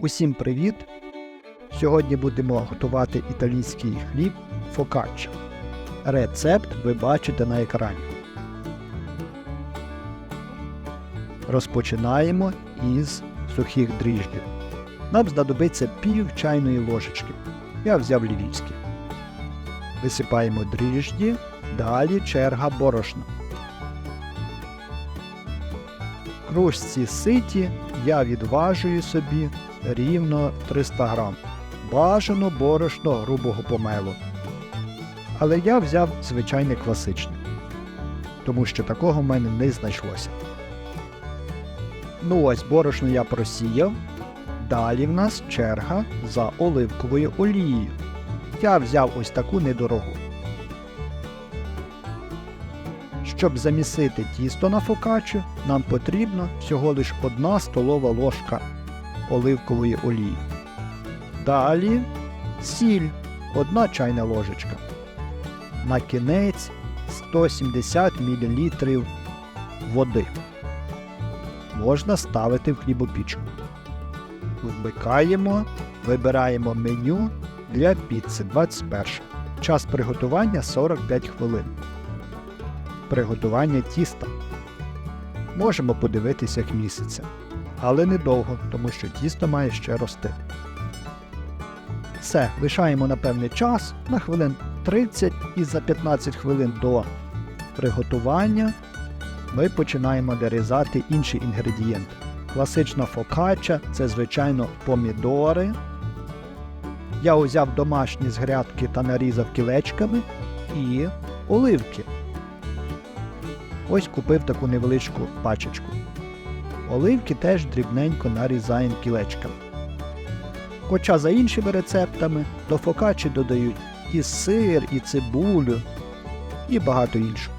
Усім привіт! Сьогодні будемо готувати італійський хліб фокаччо. Рецепт ви бачите на екрані. Розпочинаємо із сухих дріжджів. Нам знадобиться пів чайної ложечки. Я взяв львівські. Висипаємо дріжджі, далі черга борошна. Кружці ситі я відважую собі рівно 300 грам. Бажано борошно грубого помелу. Але я взяв звичайне класичне, тому що такого в мене не знайшлося. Ну ось борошно я просіяв. Далі в нас черга за оливковою олією. Я взяв ось таку недорогу. Щоб замісити тісто на фокаччо, нам потрібно всього лиш 1 столова ложка оливкової олії. Далі сіль 1 чайна ложечка. На кінець 170 мл води. Можна ставити в хлібопічку. Вмикаємо, вибираємо меню для піци 21. Час приготування 45 хвилин. Приготування тіста. Можемо подивитися як місяця. Але недовго, тому що тісто має ще рости. Все, лишаємо на певний час, на хвилин 30 і за 15 хвилин до приготування ми починаємо дорізати інші інгредієнти. Класична фокачча це, звичайно, помідори. Я узяв домашні з грядки та нарізав кілечками і оливки. Ось купив таку невеличку пачечку. Оливки теж дрібненько нарізаємо кілечками. Хоча за іншими рецептами до фокачі додають і сир, і цибулю, і багато іншого.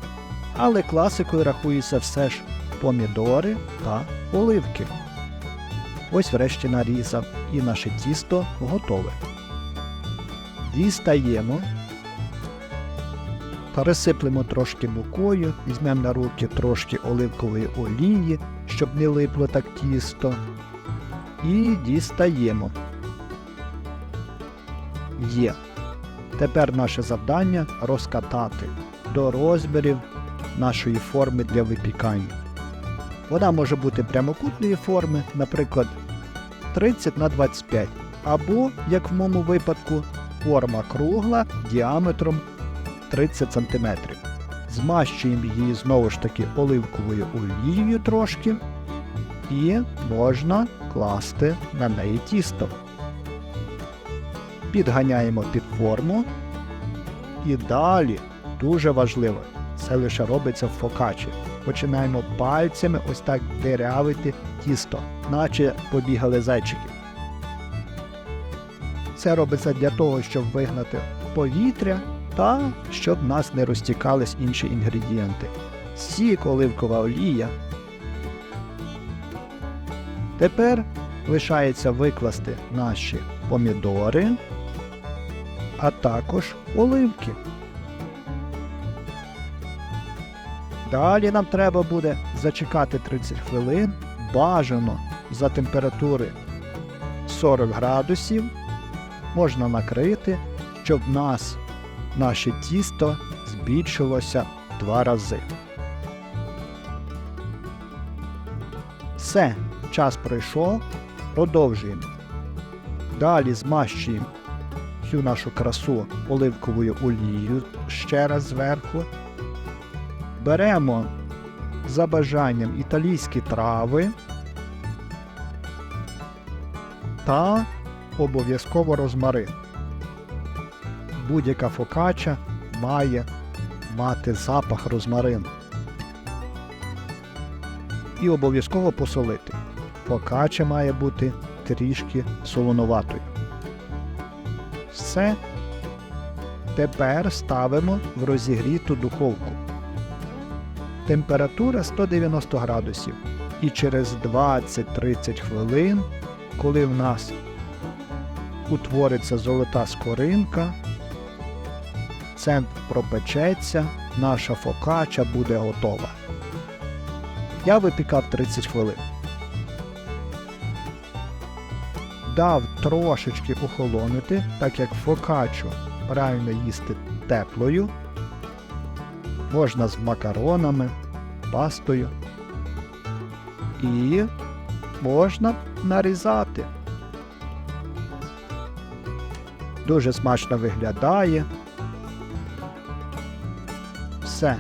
Але класикою рахується все ж помідори та оливки. Ось врешті нарізав і наше тісто готове. Дістаємо, пересиплемо трошки мукою, візьмемо на руки трошки оливкової олії, щоб не липло так тісто. І дістаємо. Є. Тепер наше завдання розкатати до розмірів нашої форми для випікання. Вона може бути прямокутної форми, наприклад, 30 на 25, або, як в моєму випадку, форма кругла діаметром 30 см. Змащуємо її знову ж таки оливковою олією трошки, і можна класти на неї тісто. Підганяємо під форму. І далі, дуже важливо, це лише робиться в фокачі. Починаємо пальцями ось так дирявити тісто, наче побігали зайчики. Це робиться для того, щоб вигнати повітря та щоб в нас не розтікались інші інгредієнти. Сік, оливкова олія. Тепер лишається викласти наші помідори, а також оливки. Далі нам треба буде зачекати 30 хвилин, бажано за температури 40 градусів. Можна накрити, щоб в нас наше тісто збільшилося два рази. Все, час пройшов, продовжуємо. Далі змащуємо всю нашу красу оливковою олією ще раз зверху. Беремо за бажанням італійські трави та обов'язково розмарин. Будь-яка фокача має мати запах розмарину. І обов'язково посолити. Фокача має бути трішки солоноватою. Все. Тепер ставимо в розігріту духовку. Температура 190 градусів. І через 20-30 хвилин, коли в нас утвориться золота скоринка, центр пропечеться, наша фокача буде готова. Я випікав 30 хвилин. дав трошечки охолонути, так як фокачу правильно їсти теплою. Можна з макаронами, пастою. І можна нарізати. Дуже смачно виглядає. Все,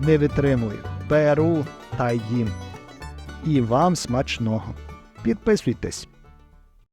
не витримую. Беру та їм. І вам смачного. Підписуйтесь.